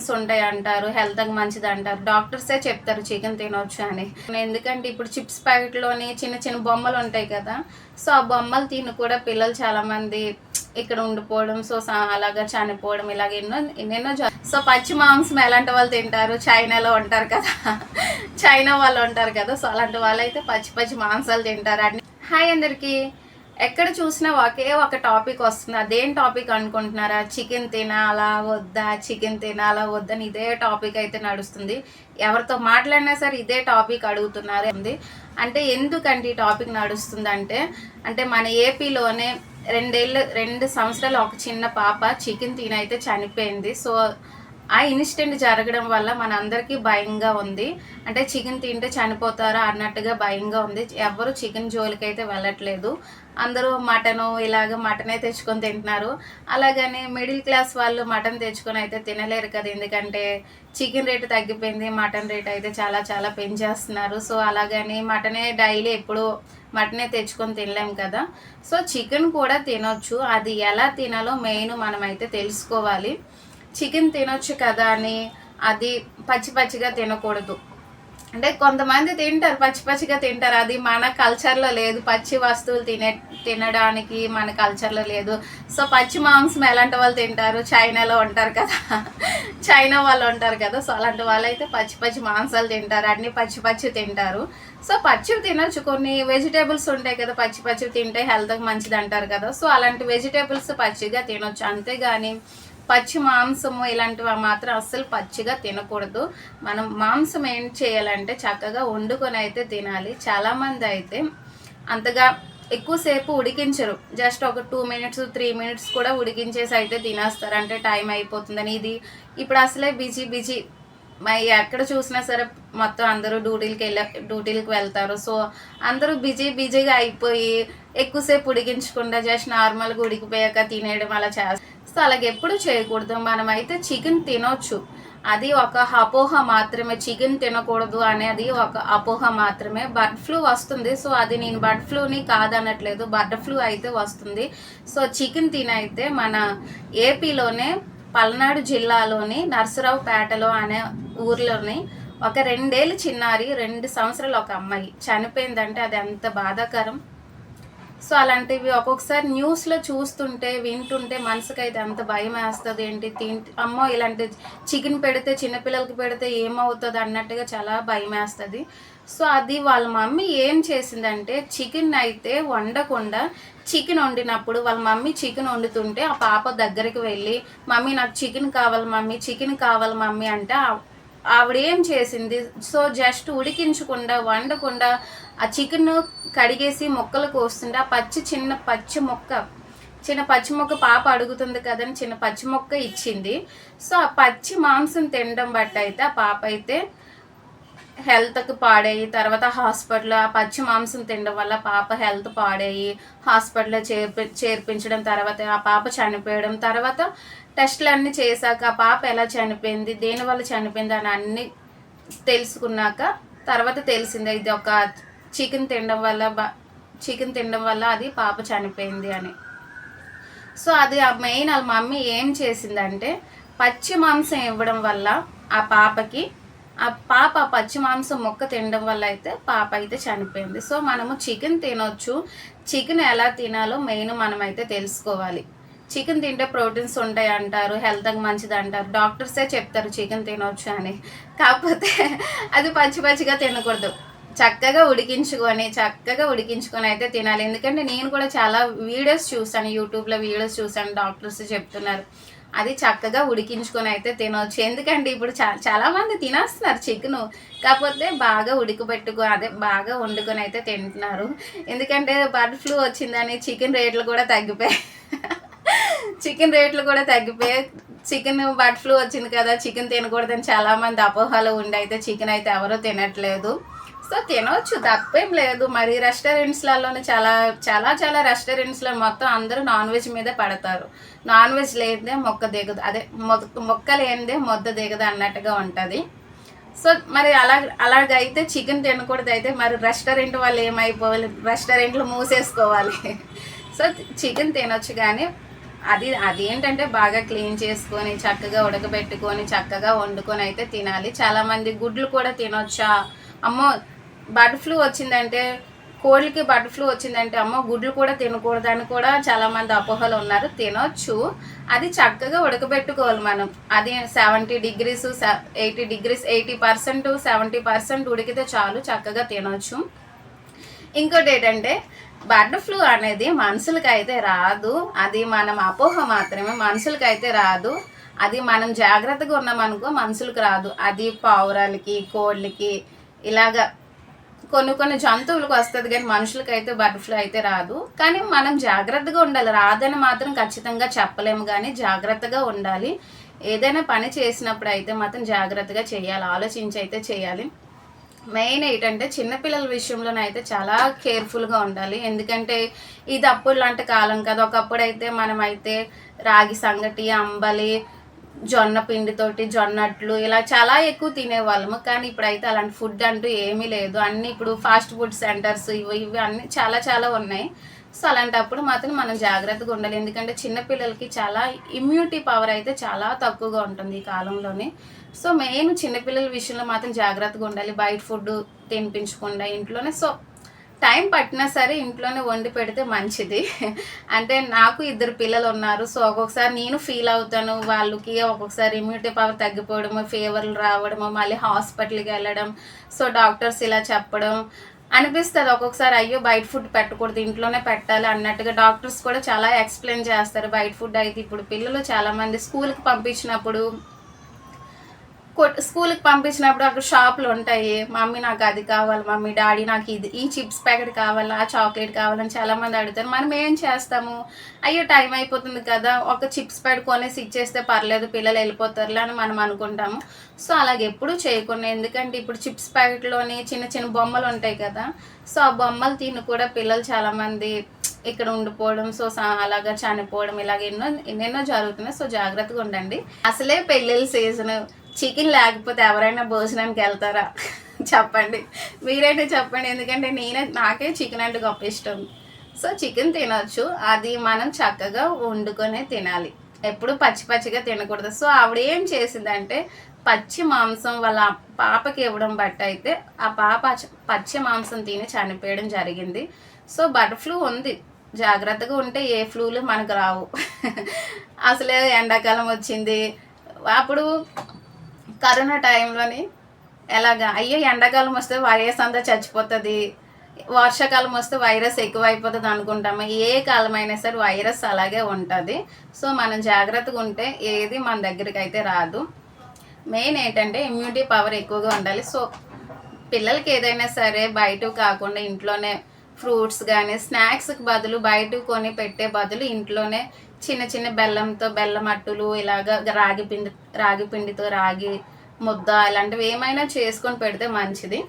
Proteins ఉంటాయి అంటారు హెల్త్కి మంచిది అంటారు. డాక్టర్సే చెప్తారు చికెన్ తినొచ్చు అని. ఎందుకంటే ఇప్పుడు చిప్స్ ప్యాకెట్లోని చిన్న చిన్న బొమ్మలు ఉంటాయి కదా సో ఆ బొమ్మలు తిని కూడా పిల్లలు చాలామంది ఇక్కడ ఉండిపోవడం సో అలాగా చనిపోవడం ఇలాగ ఎన్నో ఎన్నెన్నో సో పచ్చి మాంసం ఎలాంటి వాళ్ళు తింటారు? చైనాలో ఉంటారు కదా. చైనా వాళ్ళు ఉంటారు కదా సో అలాంటి వాళ్ళు అయితే పచ్చి పచ్చి మాంసాలు తింటారు అండి హాయ్ అందరికీ. ఎక్కడ చూసినా ఒకే ఒక టాపిక్ వస్తుంది. అదేం టాపిక్ అనుకుంటున్నారా? చికెన్ తినాలా వద్దా? చికెన్ తినాలా వద్దని ఇదే టాపిక్ అయితే నడుస్తుంది. ఎవరితో మాట్లాడినా సరే ఇదే టాపిక్ అడుగుతున్నారు. ఉంది. అంటే ఎందుకంటే ఈ టాపిక్ నడుస్తుంది అంటే అంటే మన ఏపీలోనే రెండేళ్ళు రెండు సంవత్సరాలు ఒక చిన్న పాప చికెన్ తినైతే చనిపోయింది. సో ఆ ఇన్సిడెంట్ జరగడం వల్ల మన అందరికీ భయంగా ఉంది. అంటే చికెన్ తింటే చనిపోతారా అన్నట్టుగా భయంగా ఉంది. ఎవరు చికెన్ జోలికి అయితే వెళ్ళట్లేదు. అందరూ మటను ఇలాగ మటనే తెచ్చుకొని తింటున్నారు. అలాగని మిడిల్ క్లాస్ వాళ్ళు మటన్ తెచ్చుకొని అయితే తినలేరు కదా. ఎందుకంటే చికెన్ రేటు తగ్గిపోయింది మటన్ రేట్ అయితే చాలా చాలా పెంచేస్తున్నారు. సో అలాగని మటనే డైలీ ఎప్పుడు మటనే తెచ్చుకొని తినలేం కదా. సో చికెన్ కూడా తినొచ్చు. అది ఎలా తినాలో మెయిన్ మనమైతే తెలుసుకోవాలి. చికెన్ తినొచ్చు కదా అని అది పచ్చి పచ్చిగా తినకూడదు. అంటే కొంతమంది తింటారు పచ్చి పచ్చిగా తింటారు. అది మన కల్చర్లో లేదు. పచ్చి వస్తువులు తినే తినడానికి మన కల్చర్లో లేదు. సో పచ్చి మాంసం ఎలాంటి వాళ్ళు తింటారు? చైనాలో ఉంటారు కదా. చైనా వాళ్ళు ఉంటారు కదా. సో అలాంటి వాళ్ళు అయితే పచ్చి పచ్చి మాంసాలు తింటారు. అన్ని పచ్చి పచ్చి తింటారు. సో పచ్చివి తినొచ్చు. కొన్ని వెజిటేబుల్స్ ఉంటాయి కదా పచ్చి పచ్చివి తింటే హెల్త్కి మంచిది అంటారు కదా. సో అలాంటి వెజిటేబుల్స్ పచ్చిగా తినొచ్చు. అంతేగాని పచ్చి మాంసము ఇలాంటివి మాత్రం అస్సలు పచ్చిగా తినకూడదు. మనం మాంసం ఏం చేయాలంటే చక్కగా వండుకొని అయితే తినాలి. చాలామంది అయితే అంతగా ఎక్కువసేపు ఉడికించరు. జస్ట్ ఒక టూ మినిట్స్ త్రీ మినిట్స్ కూడా ఉడికించేసి అయితే తినేస్తారు. అంటే టైం అయిపోతుందని ఇది ఇప్పుడు అసలే బిజీ బిజీ. మరి ఎక్కడ చూసినా సరే మొత్తం అందరూ డ్యూటీలకి వెళ్ళ డ్యూటీలకు వెళ్తారు. సో అందరూ బిజీ బిజీగా అయిపోయి ఎక్కువసేపు ఉడికించకుండా జస్ట్ నార్మల్గా ఉడికిపోయాక తినేయడం అలా చేస్తారు సో అలాగెప్పుడు చేయకూడదు. మనమైతే చికెన్ తినొచ్చు. అది ఒక అపోహ మాత్రమే. చికెన్ తినకూడదు అనేది ఒక అపోహ మాత్రమే. బర్డ్ ఫ్లూ వస్తుంది. సో అది నేను బర్డ్ ఫ్లూని కాదనట్లేదు. బర్డ్ ఫ్లూ అయితే వస్తుంది. సో చికెన్ తినైతే మన ఏపీలోనే పల్నాడు జిల్లాలోని నర్సరావుపేటలో అనే ఊర్లోని ఒక రెండేళ్ళు చిన్నారి రెండు సంవత్సరాలు ఒక అమ్మాయి. చనిపోయిందంటే అది ఎంత బాధాకరం. సో అలాంటివి ఒక్కొక్కసారి న్యూస్లో చూస్తుంటే వింటుంటే మనసుకైతే అంత భయం వేస్తుంది ఏంటి? తింటే అమ్మో! ఇలాంటి చికెన్ పెడితే చిన్నపిల్లలకి పెడితే ఏమవుతుంది అన్నట్టుగా చాలా భయం వేస్తుంది సో అది వాళ్ళ మమ్మీ ఏం చేసిందంటే చికెన్ అయితే వండకుండా చికెన్ వండినప్పుడు వాళ్ళ మమ్మీ చికెన్ వండుతుంటే ఆ పాప దగ్గరికి వెళ్ళి మమ్మీ నాకు చికెన్ కావాలి మమ్మీ చికెన్ కావాలి మమ్మీ అంటే ఆవిడ ఏం చేసింది? సో జస్ట్ ఉడికించకుండా వండకుండా ఆ చికెన్ కడిగేసి ముక్కలు కోస్తుంటే ఆ పచ్చి చిన్న పచ్చి మొక్క చిన్న పచ్చి మొక్క పాప అడుగుతుంది కదని చిన్న పచ్చి మొక్క ఇచ్చింది. సో ఆ పచ్చి మాంసం తినడం బట్టి అయితే ఆ పాప అయితే హెల్త్కి పాడయ్యి తర్వాత హాస్పిటల్ ఆ పచ్చి మాంసం తినడం వల్ల పాప హెల్త్ పాడయ్యి హాస్పిటల్లో చేర్పి చేర్పించడం తర్వాత ఆ పాప చనిపోయడం తర్వాత టెస్టులు అన్నీ చేశాక ఆ పాప ఎలా చనిపోయింది దేనివల్ల చనిపోయింది అని అన్నీ తెలుసుకున్నాక తర్వాత తెలిసింది ఇది ఒక చికెన్ తినడం వల్ల చికెన్ తినడం వల్ల అది పాప చనిపోయింది అని. సో అది ఆ మెయిన్ వాళ్ళ మమ్మీ ఏం చేసిందంటే పచ్చి మాంసం ఇవ్వడం వల్ల ఆ పాపకి ఆ పాప పచ్చి మాంసం మొక్క తినడం వల్ల అయితే పాప అయితే చనిపోయింది. సో మనము చికెన్ తినొచ్చు. చికెన్ ఎలా తినాలో మెయిన్ మనం అయితే తెలుసుకోవాలి. చికెన్ తింటే ప్రోటీన్స్ ఉంటాయి అంటారు హెల్త్కి మంచిది అంటారు. డాక్టర్సే చెప్తారు చికెన్ తినొచ్చు అని. కాకపోతే అది పచ్చి పచ్చిగా తినకూడదు. చక్కగా ఉడికించుకొని చక్కగా ఉడికించుకొని అయితే తినాలి. ఎందుకంటే నేను కూడా చాలా వీడియోస్ చూసాను యూట్యూబ్లో వీడియోస్ చూసాను డాక్టర్స్ చెప్తున్నారు. అది చక్కగా ఉడికించుకొని అయితే తినవచ్చు ఎందుకంటే ఇప్పుడు చా చాలామంది తినేస్తున్నారు చికెన్. కాకపోతే బాగా ఉడికిపెట్టుకో అదే బాగా వండుకొని అయితే తింటున్నారు. ఎందుకంటే బర్డ్ ఫ్లూ వచ్చిందని చికెన్ రేట్లు కూడా తగ్గిపోయాయి చికెన్ రేట్లు కూడా తగ్గిపోయాయి చికెన్ బర్డ్ ఫ్లూ వచ్చింది కదా చికెన్ తినకూడదని చాలా మంది అపోహలు ఉండి అయితే చికెన్ అయితే ఎవరూ తినట్లేదు. సో తినవచ్చు తప్పేం లేదు. మరి రెస్టారెంట్స్లలోనే చాలా చాలా చాలా రెస్టారెంట్స్లో మొత్తం అందరూ నాన్ వెజ్ మీదే పడతారు. నాన్ వెజ్ లేదే మొక్క దిగదు. అదే మొక్క లేనిదే మొద్ద దిగదు అన్నట్టుగా ఉంటుంది. సో మరి అలా అలాగైతే చికెన్ తినకూడదు అయితే మరి రెస్టారెంట్ వాళ్ళు ఏమైపోవాలి? రెస్టారెంట్లు మూసేసుకోవాలి. సో చికెన్ తినొచ్చు కానీ అది అది ఏంటంటే బాగా క్లీన్ చేసుకొని చక్కగా ఉడకబెట్టుకొని చక్కగా వండుకొని అయితే తినాలి. చాలామంది గుడ్లు కూడా తినొచ్చా? అమ్మో బర్డ్ ఫ్లూ వచ్చిందంటే కోళ్ళకి బర్డ్ ఫ్లూ వచ్చిందంటే అమ్మ గుడ్లు కూడా తినకూడదని కూడా చాలామంది అపోహలు ఉన్నారు. తినొచ్చు. అది చక్కగా ఉడకబెట్టుకోవాలి మనం. అది seventy degrees eighty degrees eighty percent seventy percent ఉడికితే చాలు చక్కగా తినొచ్చు. ఇంకోటి ఏంటంటే బర్డ్ ఫ్లూ అనేది మనుషులకి అయితే రాదు. అది మనం అపోహ మాత్రమే. మనుషులకి అయితే రాదు. అది మనం జాగ్రత్తగా ఉన్నామనుకో మనుషులకు రాదు. అది పావురాలకి కోళ్ళకి ఇలాగా కొన్ని కొన్ని జంతువులకు వస్తుంది కానీ మనుషులకు అయితే బర్డ్ ఫ్లూ అయితే రాదు. కానీ మనం జాగ్రత్తగా ఉండాలి. రాదని మాత్రం ఖచ్చితంగా చెప్పలేము కానీ జాగ్రత్తగా ఉండాలి. ఏదైనా పని చేసినప్పుడు అయితే మాత్రం జాగ్రత్తగా చేయాలి. ఆలోచించి అయితే చేయాలి. మెయిన్ ఏంటంటే చిన్నపిల్లల విషయంలోనైతే చాలా కేర్ఫుల్గా ఉండాలి. ఎందుకంటే ఇది అప్పుడు లాంటి కాలం కదా. ఒకప్పుడు అయితే మనమైతే రాగి సంగటి అంబలి జొన్న పిండితోటి జొన్నట్లు ఇలా చాలా ఎక్కువ తినేవాళ్ళము. కానీ ఇప్పుడైతే అలాంటి ఫుడ్ అంటూ ఏమీ లేదు. అన్ని ఇప్పుడు ఫాస్ట్ ఫుడ్ సెంటర్స్ ఇవి ఇవి అన్ని చాలా చాలా ఉన్నాయి. సో అలాంటప్పుడు మాత్రం మనం జాగ్రత్తగా ఉండాలి. ఎందుకంటే చిన్నపిల్లలకి చాలా ఇమ్యూనిటీ పవర్ అయితే చాలా తక్కువగా ఉంటుంది ఈ కాలంలోనే. సో మెయిన్ చిన్నపిల్లల విషయంలో మాత్రం జాగ్రత్తగా ఉండాలి. బయట ఫుడ్ తినిపించకుండా ఇంట్లోనే. సో టైం పట్టినా సరే ఇంట్లోనే వండి పెడితే మంచిది. అంటే నాకు ఇద్దరు పిల్లలు ఉన్నారు సో ఒక్కొక్కసారి నేను ఫీల్ అవుతాను వాళ్ళకి ఒక్కొక్కసారి ఇమ్యూనిటీ పవర్ తగ్గిపోవడము ఫీవర్లు రావడము మళ్ళీ హాస్పిటల్కి వెళ్ళడం సో డాక్టర్స్ ఇలా చెప్పడం అనిపిస్తుంది. ఒక్కొక్కసారి అయ్యో బయట ఫుడ్ పెట్టకూడదు ఇంట్లోనే పెట్టాలి అన్నట్టుగా డాక్టర్స్ కూడా చాలా ఎక్స్ప్లెయిన్ చేస్తారు. బయట ఫుడ్ అయితే ఇప్పుడు పిల్లలు చాలామంది స్కూల్కి పంపించినప్పుడు స్కూల్కి పంపించినప్పుడు అక్కడ షాపులు ఉంటాయి. మమ్మీ నాకు అది కావాలి మమ్మీ డాడీ నాకు ఇది ఈ చిప్స్ ప్యాకెట్ కావాలి ఆ చాక్లెట్ కావాలని చాలామంది అడుగుతారు. మనం ఏం చేస్తాము? అయ్యో టైం అయిపోతుంది కదా ఒక చిప్స్ ప్యాకెట్ కొనేసి ఇచ్చేస్తే పర్లేదు పిల్లలు వెళ్ళిపోతారులే అని మనం అనుకుంటాము. సో అలాగే ఎప్పుడు చేయకుండా ఎందుకంటే ఇప్పుడు చిప్స్ ప్యాకెట్లోని చిన్న చిన్న బొమ్మలు ఉంటాయి కదా సో ఆ బొమ్మలు తిని కూడా పిల్లలు చాలామంది ఇక్కడ ఉండిపోవడం సో అలాగా చనిపోవడం ఇలాగ ఎన్నో ఎన్నెన్నో జరుగుతున్నాయి. సో జాగ్రత్తగా ఉండండి. అసలే పెళ్ళిళ్ళ సీజన్ చికెన్ లేకపోతే ఎవరైనా భోజనానికి వెళ్తారా? చెప్పండి. మీరైతే చెప్పండి. ఎందుకంటే నేనే నాకే చికెన్ అంటే గొప్ప ఇష్టం. సో చికెన్ తినొచ్చు. అది మనం చక్కగా వండుకొనే తినాలి. ఎప్పుడు పచ్చి పచ్చిగా తినకూడదు. సో ఆవిడ ఏం చేసిందంటే పచ్చి మాంసం వాళ్ళ పాపకి ఇవ్వడం బట్టి అయితే ఆ పాప పచ్చి మాంసం తిని చనిపోయడం జరిగింది. సో బర్డ్ ఫ్లూ ఉంది. జాగ్రత్తగా ఉంటే ఏ ఫ్లూలు మనకు రావు. అసలే ఎండాకాలం వచ్చింది. అప్పుడు కరోనా టైంలోని ఎలాగా? అయ్యో ఎండాకాలం వస్తే వైరస్ అంతా చచ్చిపోతుంది. వర్షాకాలం వస్తే వైరస్ ఎక్కువైపోతుంది అనుకుంటాము? ఏ కాలమైనా సరే వైరస్ అలాగే ఉంటుంది. సో మనం జాగ్రత్తగా ఉంటే ఏది మన దగ్గరికి అయితే రాదు. మెయిన్ ఏంటంటే ఇమ్యూనిటీ పవర్ ఎక్కువగా ఉండాలి. సో పిల్లలకి ఏదైనా సరే బయట కాకుండా ఇంట్లోనే ఫ్రూట్స్ కానీ స్నాక్స్కి బదులు బయట కొని పెట్టే బదులు ఇంట్లోనే చిన్న చిన్న బెల్లంతో బెల్లం అట్టులు ఇలాగ రాగి పిండి రాగి పిండితో రాగి ముద్ద ఇలాంటివి ఏమైనా చేసుకొని పెడితే మంచిది.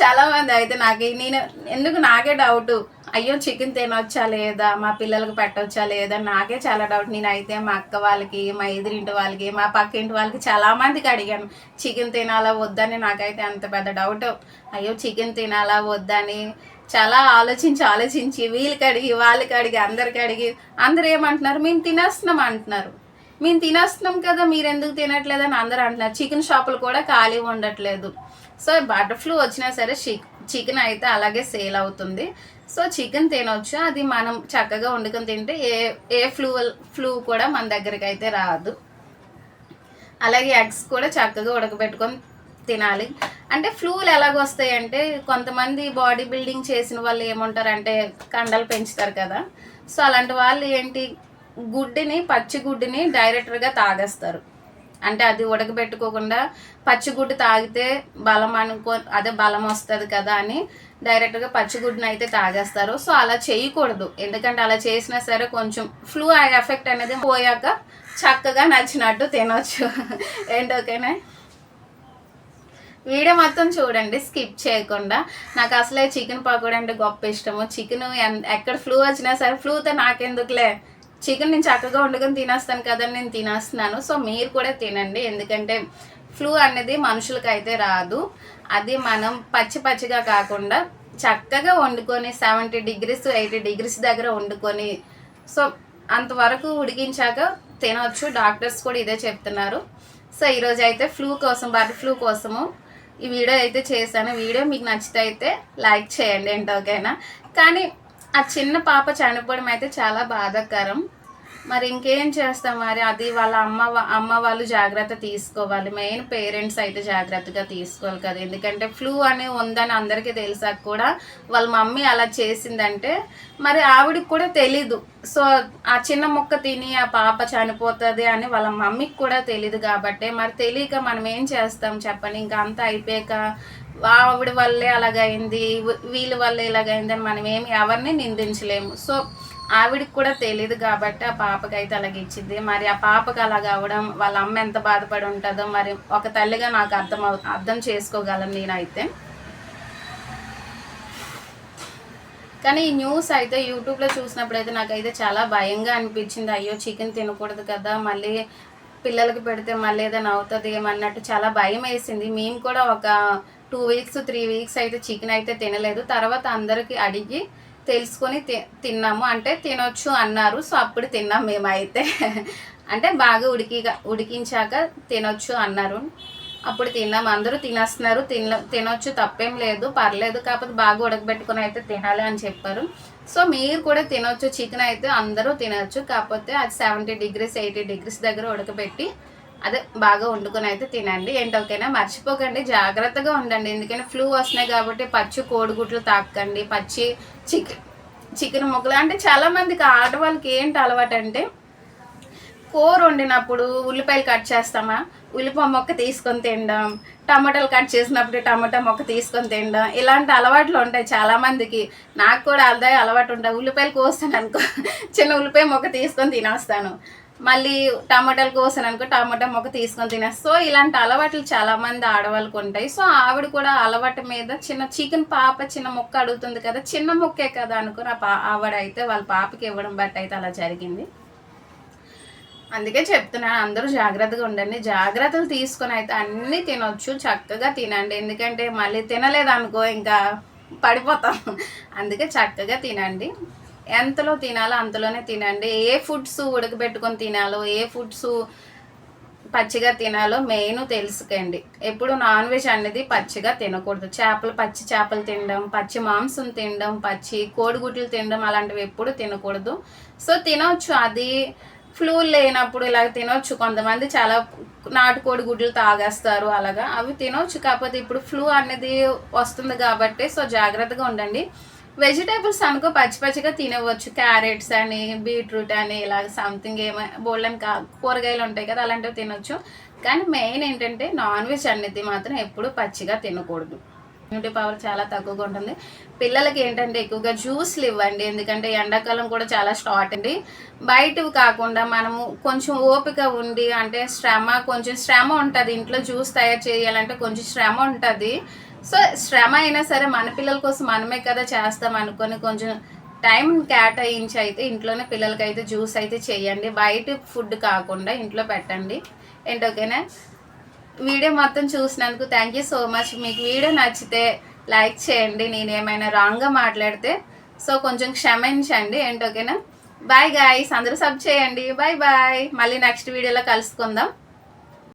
చాలామంది అయితే నాకు నేను ఎందుకు నాకే డౌట్ అయ్యో చికెన్ తినొచ్చా లేదా? మా పిల్లలకు పెట్టవచ్చా లేదా? నాకే చాలా డౌట్ నేనైతే మా అక్క వాళ్ళకి మా ఎదురింటి వాళ్ళకి మా పక్కింటి వాళ్ళకి చాలా మందికి అడిగాను చికెన్ తినాలా వద్దని నాకైతే అంత పెద్ద డౌట్ అయ్యో చికెన్ తినాలా వద్దని చాలా ఆలోచించి ఆలోచించి వీళ్ళకి అడిగి వాళ్ళకి అడిగి అందరికి అడిగి అందరు ఏమంటున్నారు? మేము తినేస్తున్నాం అంటున్నారు. మేము తినేస్తున్నాం కదా మీరు ఎందుకు తినట్లేదని అందరూ అంటున్నారు. చికెన్ షాపులు కూడా ఖాళీ ఉండట్లేదు. సో బర్డ్ ఫ్లూ వచ్చినా సరే చికెన్ అయితే అలాగే సేల్ అవుతుంది. సో చికెన్ తినొచ్చు. అది మనం చక్కగా వండుకొని తింటే ఏ ఏ ఫ్లూ ఫ్లూ కూడా మన దగ్గరికి అయితే రాదు. అలాగే ఎగ్స్ కూడా చక్కగా ఉడకబెట్టుకొని తినాలి. అంటే ఫ్లూలు ఎలాగ అంటే కొంతమంది బాడీ బిల్డింగ్ చేసిన వాళ్ళు ఏమంటారంటే కండలు పెంచుతారు కదా. సో అలాంటి వాళ్ళు ఏంటి? గుడ్డిని పచ్చి గుడ్డిని డైరెక్టర్గా తాగేస్తారు. అంటే అది ఉడకబెట్టుకోకుండా పచ్చిగుడ్డు తాగితే బలం అనుకో అదే బలం వస్తుంది కదా అని డైరెక్ట్గా పచ్చిగుడ్డుని అయితే తాగేస్తారు. సో అలా చేయకూడదు. ఎందుకంటే అలా చేసినా సరే కొంచెం ఫ్లూ ఎఫెక్ట్ అనేది పోయాక చక్కగా నచ్చినట్టు తినొచ్చు. ఏంటి ఓకేనా? వీడియో మొత్తం చూడండి. స్కిప్ చేయకుండా. నాకు అసలే చికెన్ పకోడీ అంటే గొప్ప ఇష్టము. చికెన్ ఎక్కడ ఫ్లూ వచ్చినా సరే ఫ్లూతో నాకెందుకులే? చికెన్ నేను చక్కగా వండుకొని తినేస్తాను కదా నేను తినేస్తున్నాను. సో మీరు కూడా తినండి. ఎందుకంటే ఫ్లూ అనేది మనుషులకి అయితే రాదు. అది మనం పచ్చి పచ్చిగా కాకుండా చక్కగా వండుకొని సెవెంటీ డిగ్రీస్ ఎయిటీ డిగ్రీస్ దగ్గర వండుకొని సో అంతవరకు ఉడికించాక తినవచ్చు డాక్టర్స్ కూడా ఇదే చెప్తున్నారు. సో ఈరోజు అయితే ఫ్లూ కోసం బర్డ్ ఫ్లూ కోసము ఈ వీడియో అయితే చేశాను. వీడియో మీకు నచ్చితే అయితే లైక్ చేయండి ఏంటో ఓకేనా? కానీ ఆ చిన్న పాప చనిపోవడం అయితే చాలా బాధాకరం. మరి ఇంకేం చేస్తాం మరి? అది వాళ్ళ అమ్మ అమ్మ వాళ్ళు జాగ్రత్త తీసుకోవాలి. మెయిన్ పేరెంట్స్ అయితే జాగ్రత్తగా తీసుకోవాలి కదా. ఎందుకంటే ఫ్లూ అని ఉందని అందరికీ తెలిసాక కూడా. వాళ్ళ మమ్మీ అలా చేసిందంటే మరి ఆవిడకి కూడా తెలీదు. సో ఆ చిన్న ముక్క తిని ఆ పాప చనిపోతుంది అని వాళ్ళ మమ్మీకి కూడా తెలీదు కాబట్టి. మరి తెలియక మనం ఏం చేస్తాం చెప్పండి? ఇంకా అంతా అయిపోయాక ఆవిడ వల్లే అలాగైంది వీళ్ళ వల్లే ఇలాగైంది అని మనం ఏమి ఎవరిని నిందించలేము. సో ఆవిడకి కూడా తెలియదు కాబట్టి ఆ పాపకి అయితే అలాగ ఇచ్చింది మరి ఆ పాపకి అలాగ అవ్వడం వాళ్ళ అమ్మ ఎంత బాధపడి ఉంటుందో మరి ఒక తల్లిగా నాకు అర్థం అవు అర్థం చేసుకోగలను నేనైతే. కానీ ఈ న్యూస్ అయితే యూట్యూబ్లో చూసినప్పుడు అయితే నాకైతే చాలా భయంగా అనిపించింది. అయ్యో చికెన్ తినకూడదు కదా మళ్ళీ పిల్లలకి పెడితే మళ్ళీ ఏదైనా అవుతుంది ఏమన్నట్టు చాలా భయం వేసింది. మేము కూడా ఒక టూ వీక్స్ త్రీ వీక్స్ అయితే చికెన్ అయితే తినలేదు. తర్వాత అందరికీ అడిగి తెలుసుకొని తి తిన్నాము. అంటే తినొచ్చు అన్నారు. సో అప్పుడు తిన్నాం మేమైతే. అంటే బాగా ఉడికి ఉడికించాక తినొచ్చు అన్నారు. అప్పుడు తిన్నాం. అందరూ తినేస్తున్నారు. తిన తినొచ్చు తప్పేం లేదు. పర్లేదు. కాకపోతే బాగా ఉడకబెట్టుకుని అయితే తినాలి అని చెప్పారు. సో మీరు కూడా తినొచ్చు. చికెన్ అయితే అందరూ తినొచ్చు. కాకపోతే అది సెవెంటీ డిగ్రీస్ ఎయిటీ డిగ్రీస్ దగ్గర ఉడకబెట్టి అదే బాగా వండుకొని అయితే తినండి. ఏంటి ఓకేనా మర్చిపోకండి. జాగ్రత్తగా ఉండండి. ఎందుకంటే ఫ్లూ వస్తున్నాయి కాబట్టి పచ్చి కోడిగుడ్లు తాకండి. పచ్చి చికెన్ చికెన్ ముక్కలు. అంటే చాలా మందికి ఆడవాళ్ళకి ఏంటి అలవాటు అంటే కూర వండినప్పుడు ఉల్లిపాయలు కట్ చేస్తామా? ఉల్లిపాయ మొక్క తీసుకొని తినడం టమాటాలు కట్ చేసినప్పుడు టమాటా మొక్క తీసుకొని తినడం ఇలాంటి అలవాట్లు ఉంటాయి చాలామందికి. నాకు కూడా అదే అలవాటు ఉంటాయి ఉల్లిపాయలు కోస్తాను అనుకో చిన్న ఉల్లిపాయ మొక్క తీసుకొని తినేస్తాను. మళ్ళీ టమాటాలు కోసాను అనుకో టమాటా మొక్క తీసుకొని తినేస్తా సో ఇలాంటి అలవాట్లు చాలా మంది ఆడవాళ్ళకు ఉంటాయి. సో ఆవిడ కూడా అలవాటు మీద చిన్న చికెన్ పాప చిన్న మొక్క అడుగుతుంది కదా చిన్న మొక్కే కదా అనుకుని ఆ పా ఆవిడ అయితే వాళ్ళ పాపకి ఇవ్వడం బట్టి అయితే అలా జరిగింది. అందుకే చెప్తున్నాను అందరూ జాగ్రత్తగా ఉండండి. జాగ్రత్తలు తీసుకొని అయితే అన్నీ తినొచ్చు చక్కగా తినండి. ఎందుకంటే మళ్ళీ తినలేదనుకో ఇంకా పడిపోతాం. అందుకే చక్కగా తినండి. ఎంతలో తినాలో అంతలోనే తినండి. ఏ ఫుడ్స్ ఉడకబెట్టుకొని తినాలో ఏ ఫుడ్స్ పచ్చిగా తినాలో మెయిన్ తెలుసుకోండి. ఎప్పుడు నాన్ వెజ్ అనేది పచ్చిగా తినకూడదు. చేపలు పచ్చి చేపలు తినడం పచ్చి మాంసం తినడం పచ్చి కోడిగుడ్లు తినడం అలాంటివి ఎప్పుడు తినకూడదు. సో తినవచ్చు అది ఫ్లూ లేనప్పుడు ఇలా తినొచ్చు. కొంతమంది చాలా నాటుకోడి గుడ్లు తాగేస్తారు అలాగా. అవి తినొచ్చు. కాకపోతే ఇప్పుడు ఫ్లూ అనేది వస్తుంది కాబట్టి సో జాగ్రత్తగా ఉండండి. వెజిటేబుల్స్ అనుకో పచ్చి పచ్చిగా తినవచ్చు. క్యారెట్స్ అని బీట్రూట్ అని ఇలా సంథింగ్ ఏమో బోళ్ళని కా కూరగాయలు ఉంటాయి కదా అలాంటివి తినొచ్చు. కానీ మెయిన్ ఏంటంటే నాన్ వెజ్ అనేది మాత్రం ఎప్పుడు పచ్చిగా తినకూడదు. ఇమ్యూనిటీ పవర్ చాలా తక్కువగా ఉంటుంది. పిల్లలకి ఏంటంటే ఎక్కువగా జ్యూస్లు ఇవ్వండి. ఎందుకంటే ఎండాకాలం కూడా చాలా స్టార్ట్ అండి. బయటవి కాకుండా మనము కొంచెం ఓపిక ఉండి అంటే శ్రమ కొంచెం శ్రమ ఉంటుంది. ఇంట్లో జ్యూస్ తయారు చేయాలంటే కొంచెం శ్రమ ఉంటుంది. సో శ్రమ అయినా సరే మన పిల్లల కోసం మనమే కదా చేస్తాం అనుకొని కొంచెం టైం కేటాయించి అయితే ఇంట్లోనే పిల్లలకి అయితే జ్యూస్ అయితే చేయండి. బయట ఫుడ్ కాకుండా ఇంట్లో పెట్టండి. ఏంటి ఓకేనా? వీడియో మొత్తం చూసినందుకు థ్యాంక్ యూ సో మచ్. మీకు వీడియో నచ్చితే లైక్ చేయండి. నేను ఏమైనా రాంగ్గా మాట్లాడితే సో కొంచెం క్షమించండి. ఏంటి ఓకేనా? బాయ్ గాయస్ అందరూ సబ్ చేయండి. Bye bye. మళ్ళీ నెక్స్ట్ వీడియోలో కలుసుకుందాం.